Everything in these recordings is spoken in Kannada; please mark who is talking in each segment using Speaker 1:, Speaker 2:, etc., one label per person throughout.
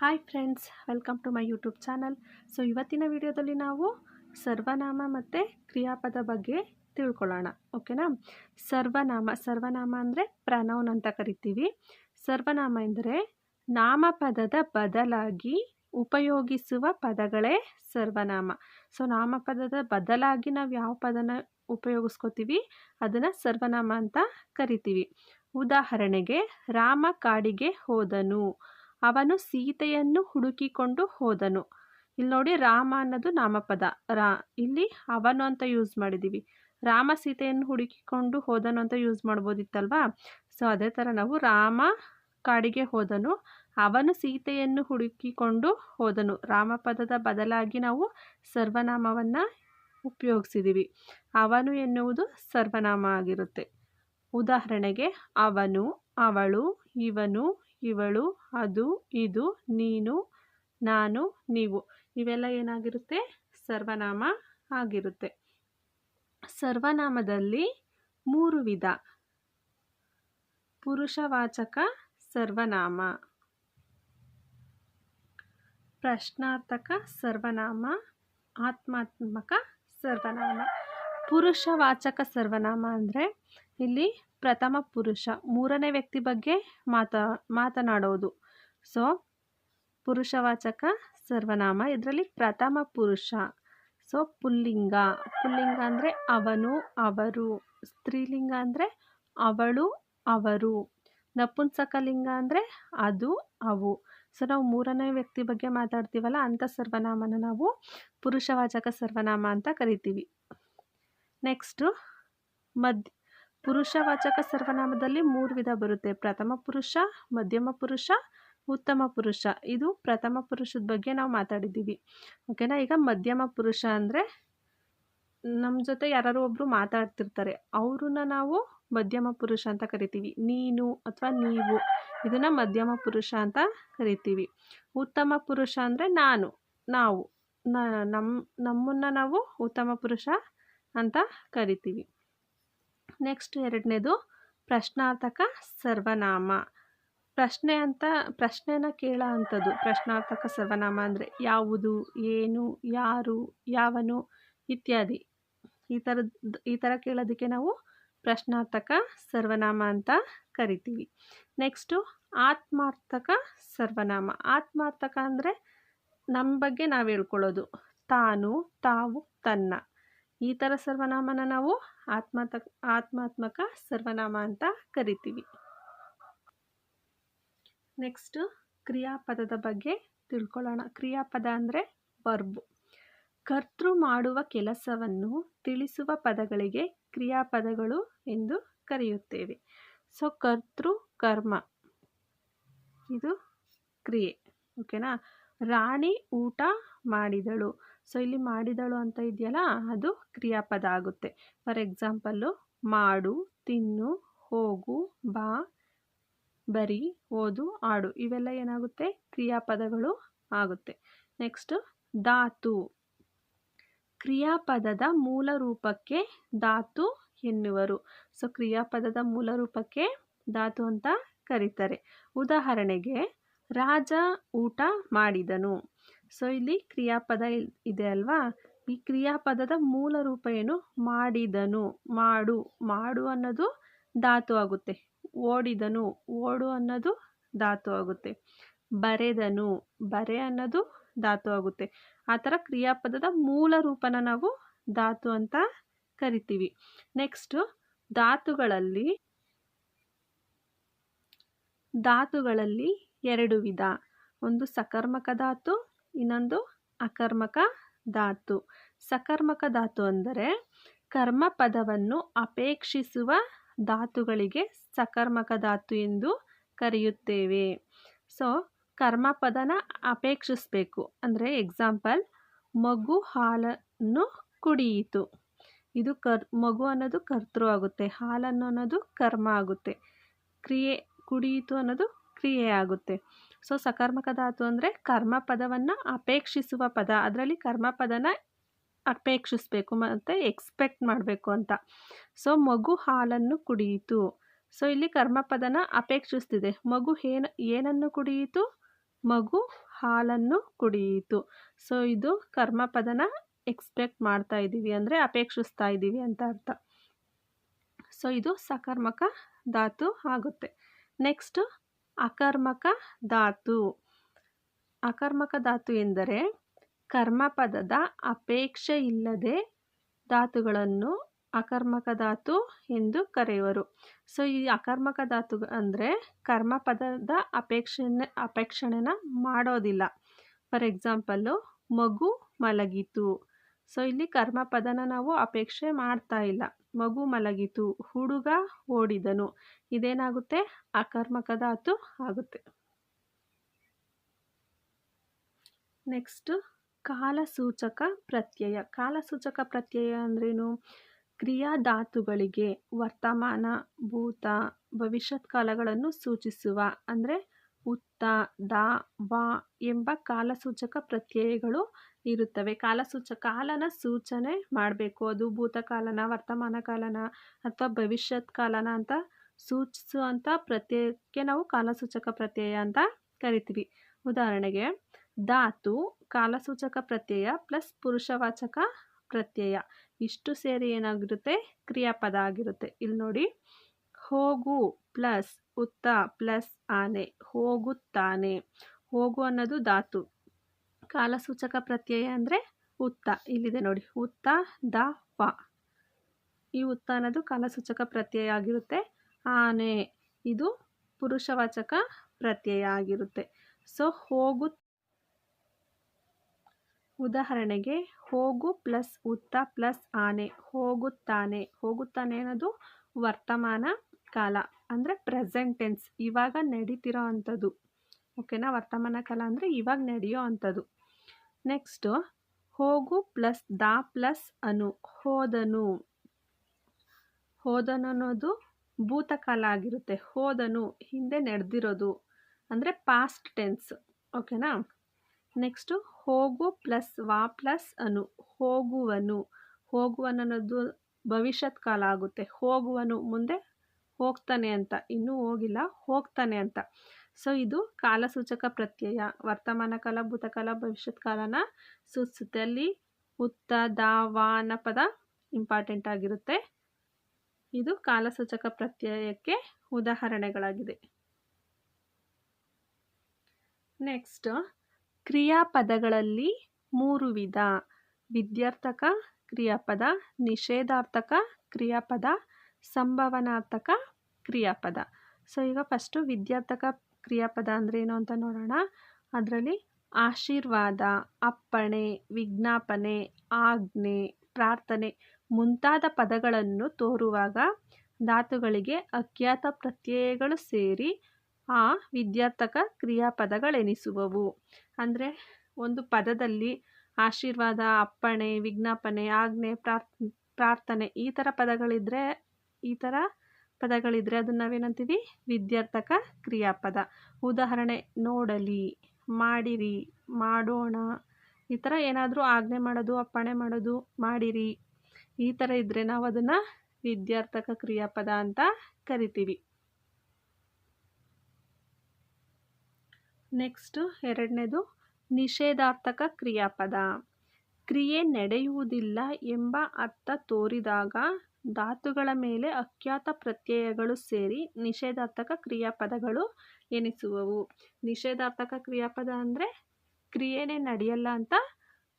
Speaker 1: Hi friends welcome to my YouTube channel so ಇವತ್ತಿನ ವಿಡಿಯೋದಲ್ಲಿ ನಾವು ಸರ್ವನಾಮ ಮತ್ತು ಕ್ರಿಯಾಪದ ಬಗ್ಗೆ ತಿಳ್ಕೊಳ್ಳೋಣ, ಓಕೆನಾ? ಸರ್ವನಾಮ ಸರ್ವನಾಮ ಅಂದರೆ ಪ್ರನೌನ್ ಅಂತ ಕರಿತೀವಿ. ಸರ್ವನಾಮ ಎಂದರೆ ನಾಮಪದದ ಬದಲಾಗಿ ಉಪಯೋಗಿಸುವ ಪದಗಳೇ ಸರ್ವನಾಮ. ಸೊ ನಾಮಪದದ ಬದಲಾಗಿ ನಾವು ಯಾವ ಪದನ ಉಪಯೋಗಿಸ್ಕೋತೀವಿ? ಅದನ್ನು ಸರ್ವನಾಮ ಅಂತ ಕರಿತೀವಿ. ಉದಾಹರಣೆಗೆ, ರಾಮ ಕಾಡಿಗೆ ಹೋದನು. ಅವನು ಸೀತೆಯನ್ನು ಹುಡುಕಿಕೊಂಡು ಹೋದನು. ಇಲ್ಲಿ ನೋಡಿ ರಾಮ ಅನ್ನೋದು ನಾಮಪದ. ರಾ, ಇಲ್ಲಿ ಅವನು ಅಂತ ಯೂಸ್ ಮಾಡಿದ್ದೀವಿ ರಾಮ ಸೀತೆಯನ್ನು ಹುಡುಕಿಕೊಂಡು ಹೋದನು ಅಂತ ಯೂಸ್ ಮಾಡ್ಬೋದಿತ್ತಲ್ವಾ? ಸೊ ಅದೇ ಥರ ನಾವು ರಾಮ ಕಾಡಿಗೆ ಹೋದನು, ಅವನು ಸೀತೆಯನ್ನು ಹುಡುಕಿಕೊಂಡು ಹೋದನು. ರಾಮಪದದ ಬದಲಾಗಿ ನಾವು ಸರ್ವನಾಮವನ್ನು ಉಪಯೋಗಿಸಿದ್ದೀವಿ ಅವನು ಎನ್ನುವುದು ಸರ್ವನಾಮ ಆಗಿರುತ್ತೆ. ಉದಾಹರಣೆಗೆ ಅವನು, ಅವಳು, ಇವನು ಇವಳು, ಅದು, ಇದು, ನೀನು, ನಾನು, ನೀವು. ಇವೆಲ್ಲ ಏನಾಗಿರುತ್ತೆ? ಸರ್ವನಾಮ ಆಗಿರುತ್ತೆ. ಸರ್ವನಾಮದಲ್ಲಿ ಮೂರು ವಿಧ. ಪುರುಷವಾಚಕ, ಸರ್ವನಾಮ. ಪ್ರಶ್ನಾರ್ಥಕ, ಸರ್ವನಾಮ. ಆತ್ಮಾತ್ಮಕ, ಸರ್ವನಾಮ. ಪುರುಷವಾಚಕ, ಸರ್ವನಾಮ ಅಂದರೆ ಇಲ್ಲಿ ಪ್ರಥಮ ಪುರುಷ, ಮೂರನೇ ವ್ಯಕ್ತಿ ಬಗ್ಗೆ ಮಾತಾ, ಮಾತನಾಡೋದು. ಸೊ, ಪುರುಷವಾಚಕ ಸರ್ವನಾಮ, ಇದರಲ್ಲಿ ಪ್ರಥಮ ಪುರುಷ. ಸೊ, ಪುಲ್ಲಿಂಗ. ಪುಲ್ಲಿಂಗ ಅಂದರೆ ಅವನು, ಅವರು. ಸ್ತ್ರೀಲಿಂಗ ಅಂದರೆ ಅವಳು, ಅವರು. ನಪುಂಸಕಲಿಂಗ ಅಂದರೆ ಅದು, ಅವು. ಸೊ, ನಾವು ಮೂರನೇ ವ್ಯಕ್ತಿ ಬಗ್ಗೆ ಮಾತಾಡ್ತೀವಲ್ಲ ಅಂಥ ಸರ್ವನಾಮನ ನಾವು ಪುರುಷವಾಚಕ ಸರ್ವನಾಮ ಅಂತ ಕರಿತೀವಿ. ನೆಕ್ಸ್ಟು ಮಧ್ಯ ಪುರುಷವಾಚಕ ಸರ್ವನಾಮದಲ್ಲಿ ಮೂರು ವಿಧ ಬರುತ್ತೆ. ಪ್ರಥಮ ಪುರುಷ, ಮಧ್ಯಮ ಪುರುಷ, ಉತ್ತಮ ಪುರುಷ. ಇದು ಪ್ರಥಮ ಪುರುಷದ ಬಗ್ಗೆ ನಾವು ಮಾತಾಡಿದ್ದೀವಿ. ಓಕೆನಾ? ಈಗ ಮಧ್ಯಮ ಪುರುಷ ಅಂದರೆ ನಮ್ಮ ಜೊತೆ ಯಾರು ಒಬ್ಬರು ಮಾತಾಡ್ತಿರ್ತಾರೆ. ಅವ್ರನ್ನ ನಾವು ಮಧ್ಯಮ ಪುರುಷ ಅಂತ ಕರಿತೀವಿ. ನೀನು ಅಥವಾ ನೀವು. ಇದನ್ನು ಮಧ್ಯಮ ಪುರುಷ ಅಂತ ಕರಿತೀವಿ. ಉತ್ತಮ ಪುರುಷ ಅಂದರೆ ನಾನು, ನಾವು. ನಮ್ಮ ನಮ್ಮನ್ನು ನಾವು ಉತ್ತಮ ಪುರುಷ ಅಂತ ಕರಿತೀವಿ. ನೆಕ್ಸ್ಟ್ ಎರಡನೇದು ಪ್ರಶ್ನಾರ್ಥಕ ಸರ್ವನಾಮ. ಪ್ರಶ್ನೆ ಅಂತ, ಪ್ರಶ್ನೆನ ಕೇಳೋ ಅಂಥದ್ದು ಪ್ರಶ್ನಾರ್ಥಕ ಸರ್ವನಾಮ ಅಂದರೆ ಯಾವುದು, ಏನು, ಯಾರು, ಯಾವನು ಇತ್ಯಾದಿ. ಈ ಥರದ್ದು ಈ ಥರ ಕೇಳೋದಕ್ಕೆ ನಾವು ಪ್ರಶ್ನಾರ್ಥಕ ಸರ್ವನಾಮ ಅಂತ ಕರಿತೀವಿ. ನೆಕ್ಸ್ಟು ಆತ್ಮಾರ್ಥಕ ಸರ್ವನಾಮ. ಆತ್ಮಾರ್ಥಕ ಅಂದರೆ ನಮ್ಮ ಬಗ್ಗೆ ನಾವು ಹೇಳ್ಕೊಳ್ಳೋದು. ತಾನು, ತಾವು, ತನ್ನ. ಈ ಥರ ಸರ್ವನಾಮನ ನಾವು ಆತ್ಮಾತ ಆತ್ಮಾತ್ಮಕ ಸರ್ವನಾಮ ಅಂತ ಕರಿತೀವಿ. ನೆಕ್ಸ್ಟು ಕ್ರಿಯಾಪದದ ಬಗ್ಗೆ ತಿಳ್ಕೊಳ್ಳೋಣ. ಕ್ರಿಯಾಪದ ಅಂದರೆ ವರ್ಬ್ ಕರ್ತೃ ಮಾಡುವ ಕೆಲಸವನ್ನು ತಿಳಿಸುವ ಪದಗಳಿಗೆ ಕ್ರಿಯಾಪದಗಳು ಎಂದು ಕರೆಯುತ್ತೇವೆ. ಸೊ ಕರ್ತೃ, ಕರ್ಮ. ಇದು ಕ್ರಿಯೆ. ಓಕೆನಾ ರಾಣಿ ಊಟ ಮಾಡಿದಳು. ಸೊ, ಇಲ್ಲಿ ಮಾಡಿದಳು ಅಂತ ಇದೆಯಲ್ಲ, ಅದು ಕ್ರಿಯಾಪದ ಆಗುತ್ತೆ. ಫಾರ್ ಎಕ್ಸಾಂಪಲ್ಲು ಮಾಡು, ತಿನ್ನು, ಹೋಗು, ಬಾ, ಬರಿ, ಓದು, ಆಡು, ಇವೆಲ್ಲ ಏನಾಗುತ್ತೆ? ಕ್ರಿಯಾಪದಗಳು ಆಗುತ್ತೆ. ನೆಕ್ಸ್ಟ್, ಧಾತು. ಕ್ರಿಯಾಪದದ ಮೂಲ ರೂಪಕ್ಕೆ ಧಾತು ಎನ್ನುವರು. ಸೊ, ಕ್ರಿಯಾಪದದ ಮೂಲ ರೂಪಕ್ಕೆ ಧಾತು ಅಂತ ಕರೀತಾರೆ. ಉದಾಹರಣೆಗೆ, ರಾಜ ಊಟ ಮಾಡಿದನು. ಸೊ ಇಲ್ಲಿ ಕ್ರಿಯಾಪದ ಇದೆ ಅಲ್ವಾ? ಈ ಕ್ರಿಯಾಪದದ ಮೂಲ ರೂಪ ಏನು? ಮಾಡಿದನು. ಮಾಡು. ಮಾಡು ಅನ್ನೋದು ಧಾತು ಆಗುತ್ತೆ. ಓಡಿದನು. ಓಡು ಅನ್ನೋದು ಧಾತು ಆಗುತ್ತೆ. ಬರೆದನು. ಬರೆ ಅನ್ನೋದು ಧಾತು ಆಗುತ್ತೆ. ಆ ಥರ ಕ್ರಿಯಾಪದದ ಮೂಲ ರೂಪನ ನಾವು ಧಾತು ಅಂತ ಕರಿತೀವಿ. ನೆಕ್ಸ್ಟು ಧಾತುಗಳಲ್ಲಿ ಧಾತುಗಳಲ್ಲಿ ಎರಡು ವಿಧ. ಒಂದು ಸಕರ್ಮಕ ಧಾತು ಇನ್ನೊಂದು ಅಕರ್ಮಕ ಧಾತು. ಸಕರ್ಮಕ ಧಾತು ಅಂದರೆ ಕರ್ಮ ಪದವನ್ನು ಅಪೇಕ್ಷಿಸುವ ಧಾತುಗಳಿಗೆ ಸಕರ್ಮಕ ಧಾತು ಎಂದು ಕರೆಯುತ್ತೇವೆ. ಸೊ ಕರ್ಮಪದನ ಅಪೇಕ್ಷಿಸಬೇಕು. ಅಂದರೆ ಎಕ್ಸಾಂಪಲ್ ಮಗು ಹಾಲನ್ನು ಕುಡಿಯಿತು. ಇದು ಕರ್, ಮಗು ಅನ್ನೋದು ಕರ್ತೃ ಆಗುತ್ತೆ. ಹಾಲನ್ನು ಅನ್ನೋದು ಕರ್ಮ ಆಗುತ್ತೆ. ಕ್ರಿಯೆ, ಕುಡಿಯಿತು ಅನ್ನೋದು ಕ್ರಿಯೆ ಆಗುತ್ತೆ. ಸೊ ಸಕರ್ಮಕ ಧಾತು ಅಂದರೆ ಕರ್ಮ ಪದವನ್ನು ಅಪೇಕ್ಷಿಸುವ ಪದ. ಅದರಲ್ಲಿ ಕರ್ಮ ಪದನ ಅಪೇಕ್ಷಿಸಬೇಕು ಮತ್ತು ಎಕ್ಸ್ಪೆಕ್ಟ್ ಮಾಡಬೇಕು ಅಂತ. ಸೊ ಮಗು ಹಾಲನ್ನು ಕುಡಿಯಿತು. ಸೊ ಇಲ್ಲಿ ಕರ್ಮಪದನ ಅಪೇಕ್ಷಿಸ್ತಿದೆ. ಮಗು ಏನು, ಏನನ್ನು ಕುಡಿಯಿತು? ಮಗು ಹಾಲನ್ನು ಕುಡಿಯಿತು. ಸೊ ಇದು ಕರ್ಮಪದನ ಎಕ್ಸ್ಪೆಕ್ಟ್ ಮಾಡ್ತಾ ಇದ್ದೀವಿ ಅಂದರೆ ಅಪೇಕ್ಷಿಸ್ತಾ ಇದ್ದೀವಿ ಅಂತ ಅರ್ಥ. ಸೊ ಇದು ಸಕರ್ಮಕ ಧಾತು ಆಗುತ್ತೆ. ನೆಕ್ಸ್ಟು ಅಕರ್ಮಕ ಧಾತು. ಅಕರ್ಮಕ ಧಾತು ಎಂದರೆ ಕರ್ಮಪದದ ಅಪೇಕ್ಷೆ ಇಲ್ಲದೆ ಧಾತುಗಳನ್ನು ಅಕರ್ಮಕ ಧಾತು ಎಂದು ಕರೆಯುವರು. ಸೊ ಈ ಅಕರ್ಮಕ ಧಾತು ಅಂದರೆ ಕರ್ಮಪದದ ಅಪೇಕ್ಷೆ ಅಪೇಕ್ಷಣೆನ ಮಾಡೋದಿಲ್ಲ. ಫಾರ್ ಎಕ್ಸಾಂಪಲ್ಲು ಮಗು ಮಲಗಿತು. ಸೊ ಇಲ್ಲಿ ಕರ್ಮಪದನ ನಾವು ಅಪೇಕ್ಷೆ ಮಾಡ್ತಾ ಇಲ್ಲ. ಮಗು ಮಲಗಿತು, ಹುಡುಗ ಓಡಿದನು. ಇದೇನಾಗುತ್ತೆ? ಅಕರ್ಮಕ ಧಾತು ಆಗುತ್ತೆ. ನೆಕ್ಸ್ಟ್, ಕಾಲಸೂಚಕ ಪ್ರತ್ಯಯ. ಕಾಲಸೂಚಕ ಪ್ರತ್ಯಯ ಅಂದ್ರೇನು? ಕ್ರಿಯಾಧಾತುಗಳಿಗೆ ವರ್ತಮಾನ, ಭೂತ, ಭವಿಷ್ಯತ್ ಕಾಲಗಳನ್ನು ಸೂಚಿಸುವ, ಅಂದರೆ ಉತ್ತ, ದ, ವ ಎಂಬ ಕಾಲಸೂಚಕ ಪ್ರತ್ಯಯಗಳು ಇರುತ್ತವೆ. ಕಾಲಸೂಚಕ, ಕಾಲನ ಸೂಚನೆ ಮಾಡಬೇಕು. ಅದು ಭೂತಕಾಲನ, ವರ್ತಮಾನ ಕಾಲನ ಅಥವಾ ಭವಿಷ್ಯತ್ ಕಾಲನ ಅಂತ ಸೂಚಿಸುವಂಥ ಪ್ರತ್ಯಯಕ್ಕೆ ನಾವು ಕಾಲಸೂಚಕ ಪ್ರತ್ಯಯ ಅಂತ ಕರಿತೀವಿ. ಉದಾಹರಣೆಗೆ, ಧಾತು, ಕಾಲಸೂಚಕ ಪ್ರತ್ಯಯ ಪ್ಲಸ್ ಪುರುಷವಾಚಕ ಪ್ರತ್ಯಯ. ಇಷ್ಟು ಸೇರಿ ಏನಾಗಿರುತ್ತೆ? ಕ್ರಿಯಾಪದ ಆಗಿರುತ್ತೆ. ಇಲ್ಲಿ ನೋಡಿ, ಹೋಗು ಪ್ಲಸ್ ಉತ್ತ ಪ್ಲಸ್ ಆನೆ. ಹೋಗುತ್ತಾನೆ. ಹೋಗು ಅನ್ನೋದು ಧಾತು. ಕಾಲಸೂಚಕ ಪ್ರತ್ಯಯ ಅಂದರೆ ಉತ್ತ. ಇಲ್ಲಿದೆ ನೋಡಿ. ಉತ್ತ, ದ ಪ ಈ ಉತ್ತ ಅನ್ನೋದು ಕಾಲಸೂಚಕ ಪ್ರತ್ಯಯ ಆಗಿರುತ್ತೆ. ಆನೆ, ಇದು ಪುರುಷವಾಚಕ ಪ್ರತ್ಯಯ ಆಗಿರುತ್ತೆ. ಸೊ ಹೋಗು ಉದಾಹರಣೆಗೆ, ಹೋಗು ಪ್ಲಸ್ ಉತ್ತ ಪ್ಲಸ್ ಆನೆ. ಹೋಗುತ್ತಾನೆ. ಹೋಗುತ್ತಾನೆ ಅನ್ನೋದು ವರ್ತಮಾನ ಕಾಲ ಅಂದರೆ ಪ್ರೆಸೆಂಟ್ ಟೆನ್ಸ್. ಇವಾಗ ನಡೀತಿರೋ ಅಂಥದ್ದು. ಓಕೆನಾ? ವರ್ತಮಾನ ಕಾಲ ಅಂದರೆ ಇವಾಗ ನಡೆಯೋ ಅಂಥದ್ದು. ನೆಕ್ಸ್ಟು ಹೋಗು ಪ್ಲಸ್ ದ ಪ್ಲಸ್ ಅನು, ಹೋದನು. ಹೋದನು ಅನ್ನೋದು ಭೂತಕಾಲ ಆಗಿರುತ್ತೆ. ಹೋದನು, ಹಿಂದೆ ನಡೆದಿರೋದು. ಅಂದರೆ ಪಾಸ್ಟ್ ಟೆನ್ಸ್ ಓಕೆನಾ? ನೆಕ್ಸ್ಟು ಹೋಗು ಪ್ಲಸ್ ವಾ ಪ್ಲಸ್ ಅನು, ಹೋಗುವನು. ಹೋಗುವನು ಅನ್ನೋದು ಭವಿಷ್ಯತ್ ಕಾಲ ಆಗುತ್ತೆ. ಹೋಗುವನು ಮುಂದೆ ಹೋಗ್ತಾನೆ ಅಂತ. ಇನ್ನೂ ಹೋಗಿಲ್ಲ, ಹೋಗ್ತಾನೆ ಅಂತ. ಸೊ, ಇದು ಕಾಲಸೂಚಕ ಪ್ರತ್ಯಯ. ವರ್ತಮಾನ ಕಾಲ ಭೂತಕಾಲ ಭವಿಷ್ಯತ್ ಕಾಲನ ಸೂಚಿಸುತ್ತೆ. ಅಲ್ಲಿ ಉತ್ತ, ದ, ವ ಪದ ಇಂಪಾರ್ಟೆಂಟ್ ಆಗಿರುತ್ತೆ. ಇದು ಕಾಲಸೂಚಕ ಪ್ರತ್ಯಯಕ್ಕೆ ಉದಾಹರಣೆಗಳಾಗಿದೆ. ನೆಕ್ಸ್ಟ್ ಕ್ರಿಯಾಪದಗಳಲ್ಲಿ ಮೂರು ವಿಧ. ವಿದ್ಯಾರ್ಥಕ ಕ್ರಿಯಾಪದ, ನಿಷೇಧಾರ್ಥಕ ಕ್ರಿಯಾಪದ, ಸಂಭವನಾರ್ಥಕ ಕ್ರಿಯಾಪದ. ಸೊ ಈಗ ಫಸ್ಟು ವಿದ್ಯಾರ್ಥಕ ಕ್ರಿಯಾಪದ ಅಂದರೆ ಏನು ಅಂತ ನೋಡೋಣ. ಅದರಲ್ಲಿ ಆಶೀರ್ವಾದ, ಅಪ್ಪಣೆ, ವಿಜ್ಞಾಪನೆ, ಆಜ್ಞೆ, ಪ್ರಾರ್ಥನೆ ಮುಂತಾದ ಪದಗಳನ್ನು ತೋರುವಾಗ ಧಾತುಗಳಿಗೆ ಅಜ್ಞಾತ ಪ್ರತ್ಯಯಗಳು ಸೇರಿ ಆ ವಿದ್ಯಾರ್ಥಕ ಕ್ರಿಯಾಪದಗಳೆನಿಸುವವು. ಅಂದರೆ ಒಂದು ಪದದಲ್ಲಿ ಆಶೀರ್ವಾದ, ಅಪ್ಪಣೆ, ವಿಜ್ಞಾಪನೆ, ಆಜ್ಞೆ, ಪ್ರಾರ್ಥ, ಪ್ರಾರ್ಥನೆ ಈ ಥರ ಪದಗಳಿದ್ದರೆ ಈ ಥರ ಪದಗಳಿದ್ದರೆ ಅದನ್ನು ನಾವೇನಂತೀವಿ? ವಿದ್ಯಾರ್ಥಕ ಕ್ರಿಯಾಪದ. ಉದಾಹರಣೆ, ನೋಡಲಿ, ಮಾಡಿರಿ, ಮಾಡೋಣ. ಈ ಥರ ಏನಾದರೂ ಆಜ್ಞೆ ಮಾಡೋದು, ಅಪ್ಪಣೆ ಮಾಡೋದು, ಮಾಡಿರಿ. ಈ ಥರ ಇದ್ದರೆ ನಾವು ಅದನ್ನು ವಿದ್ಯಾರ್ಥಕ ಕ್ರಿಯಾಪದ ಅಂತ ಕರಿತೀವಿ. ನೆಕ್ಸ್ಟು ಎರಡನೇದು, ನಿಷೇಧಾರ್ಥಕ ಕ್ರಿಯಾಪದ. ಕ್ರಿಯೆ ನಡೆಯುವುದಿಲ್ಲ ಎಂಬ ಅರ್ಥ ತೋರಿದಾಗ ಧಾತುಗಳ ಮೇಲೆ ಅಖ್ಯಾತ ಪ್ರತ್ಯಯಗಳು ಸೇರಿ ನಿಷೇಧಾರ್ಥಕ ಕ್ರಿಯಾಪದಗಳು ಎನಿಸುವವು. ನಿಷೇಧಾರ್ಥಕ ಕ್ರಿಯಾಪದ ಅಂದರೆ ಕ್ರಿಯೆನೇ ನಡೆಯಲ್ಲ ಅಂತ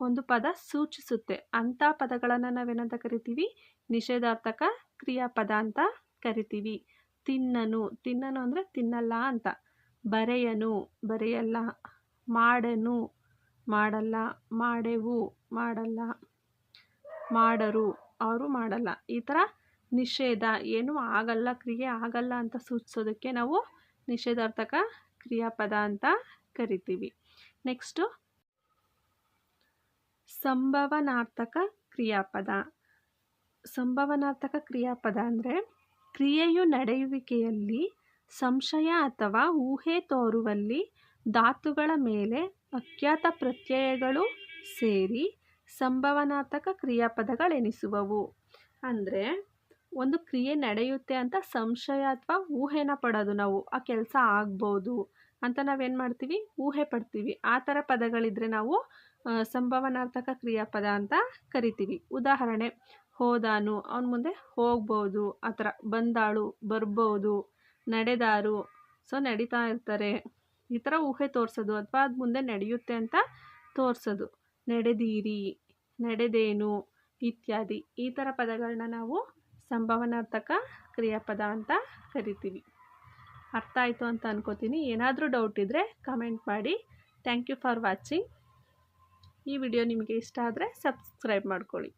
Speaker 1: ಒಂದು ಪದ ಸೂಚಿಸುತ್ತೆ. ಅಂಥ ಪದಗಳನ್ನು ನಾವೇನಂತ ಕರಿತೀವಿ? ನಿಷೇಧಾರ್ಥಕ ಕ್ರಿಯಾಪದ ಅಂತ ಕರಿತೀವಿ. ತಿನ್ನನು. ತಿನ್ನನು ಅಂದರೆ ತಿನ್ನಲ್ಲ ಅಂತ. ಬರೆಯನು. ಬರೆಯಲ್ಲ. ಮಾಡನು. ಮಾಡಲ್ಲ. ಮಾಡೆವು. ಮಾಡಲ್ಲ. ಮಾಡರು. ಅವರು ಮಾಡಲ್ಲ. ಈ ಥರ ನಿಷೇಧ, ಏನು ಆಗಲ್ಲ, ಕ್ರಿಯೆ ಆಗಲ್ಲ ಅಂತ ಸೂಚಿಸೋದಕ್ಕೆ ನಾವು ನಿಷೇಧಾರ್ಥಕ ಕ್ರಿಯಾಪದ ಅಂತ ಕರಿತೀವಿ. ನೆಕ್ಸ್ಟು ಸಂಭವನಾರ್ಥಕ ಕ್ರಿಯಾಪದ. ಸಂಭವನಾರ್ಥಕ ಕ್ರಿಯಾಪದ ಅಂದರೆ ಕ್ರಿಯೆಯು ನಡೆಯುವಿಕೆಯಲ್ಲಿ ಸಂಶಯ ಅಥವಾ ಊಹೆ ತೋರುವಲ್ಲಿ ಧಾತುಗಳ ಮೇಲೆ ಅಖ್ಯಾತ ಪ್ರತ್ಯಯಗಳು ಸೇರಿ ಸಂಭವನಾರ್ಥಕ ಕ್ರಿಯಾಪದಗಳೆನಿಸುವವು. ಅಂದರೆ, ಒಂದು ಕ್ರಿಯೆ ನಡೆಯುತ್ತೆ ಅಂತ ಸಂಶಯ ಅಥವಾ ಊಹೆನ ಪಡೋದು ನಾವು. ಆ ಕೆಲಸ ಆಗ್ಬೋದು ಅಂತ ನಾವೇನು ಮಾಡ್ತೀವಿ? ಊಹೆ ಪಡ್ತೀವಿ. ಆ ಥರ ಪದಗಳಿದ್ರೆ ನಾವು ಸಂಭವನಾರ್ಥಕ ಕ್ರಿಯಾಪದ ಅಂತ ಕರಿತೀವಿ. ಉದಾಹರಣೆ, ಹೋದಾನು, ಅವನ ಮುಂದೆ ಹೋಗ್ಬೋದು, ಆ ಥರ ಬಂದಾಳು, ಬರ್ಬೋದು, ನಡೆದಾರು, ಸೊ ನಡೀತಾ ಇರ್ತಾರೆ. ಈ ಥರ ಊಹೆ ತೋರಿಸೋದು ಅಥವಾ ಅದು ಮುಂದೆ ನಡೆಯುತ್ತೆ ಅಂತ ತೋರಿಸೋದು. ನಡೆದೀರಿ, ನಡೆದೇನು ಇತ್ಯಾದಿ ಈ ಥರ ಪದಗಳನ್ನ ನಾವು ಸಂಭವನಾರ್ಥಕ ಕ್ರಿಯಾಪದ ಅಂತ ಕರಿತೀವಿ. ಅರ್ಥ ಆಯಿತು ಅಂತ ಅನ್ಕೋತೀನಿ. ಏನಾದರೂ ಡೌಟ್ ಇದ್ದರೆ ಕಮೆಂಟ್ ಮಾಡಿ. ಥ್ಯಾಂಕ್ ಯು ಫಾರ್ ವಾಚಿಂಗ್ ಈ ವಿಡಿಯೋ ನಿಮಗೆ ಇಷ್ಟ ಆದರೆ ಸಬ್ಸ್ಕ್ರೈಬ್ ಮಾಡ್ಕೊಳ್ಳಿ.